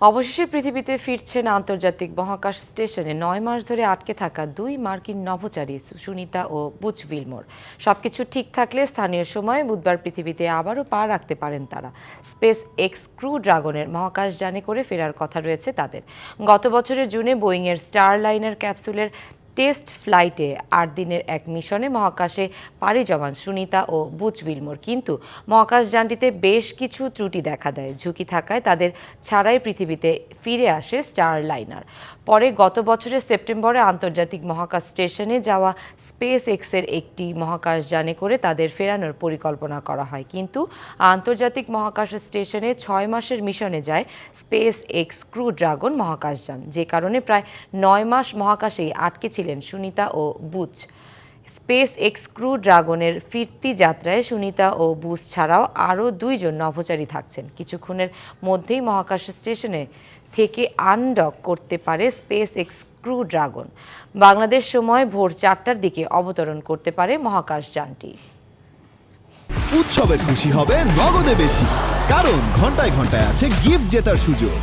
অবশেষে পৃথিবীতে ফিরছেন আন্তর্জাতিক মহাকাশ স্টেশনে নয় মাস ধরে আটকে থাকা দুই মার্কিন নভোচারী সুনিতা ও বুচ উইলমোর সবকিছু ঠিক থাকলে স্থানীয় সময়ে বুধবার পৃথিবীতে আবারও পা রাখতে পারেন তারা। স্পেস এক্স ক্রু ড্রাগনের মহাকাশ যানে করে ফেরার কথা রয়েছে তাদের। গত বছরের জুনে বোয়িংয়ের স্টার লাইনের ক্যাপসুলের টেস্ট ফ্লাইটে আট দিনের এক মিশনে মহাকাশে পাড়ি জমান সুনিতা ও বুচ উইলমোর কিন্তু মহাকাশযানটিতে বেশ কিছু ত্রুটি দেখা দেয়। ঝুঁকি থাকায় তাদের ছাড়াই পৃথিবীতে ফিরে আসে স্টার লাইনার পরে গত বছরের সেপ্টেম্বরে আন্তর্জাতিক মহাকাশ স্টেশনে যাওয়া স্পেস এক্সের একটি মহাকাশযানে করে তাদের ফেরানোর পরিকল্পনা করা হয়। কিন্তু আন্তর্জাতিক মহাকাশ স্টেশনে ছয় মাসের মিশনে যায় স্পেস এক্স ক্রু ড্রাগন মহাকাশযান যে কারণে প্রায় নয় মাস মহাকাশেই আটকে ছিলেন সুনিতা ও বুচ স্পেস এক্স ক্রু ড্রাগনের ফিরতি যাত্রায় সুনিতা ও বুস ছাড়াও আরও দুইজন নভোচারী থাকছেন। কিছুক্ষণের মধ্যেই মহাকাশ স্টেশনে থেকে আনডক করতে পারে space x crew dragon. Bangladesh সময় ভোর চারটার দিকে অবতরণ করতে পারে মহাকাশ যানটি। উৎসবের খুশি হবে নগদে বেশি, কারণ ঘন্টায় ঘন্টায় আছে গিফট জেতার সুযোগ।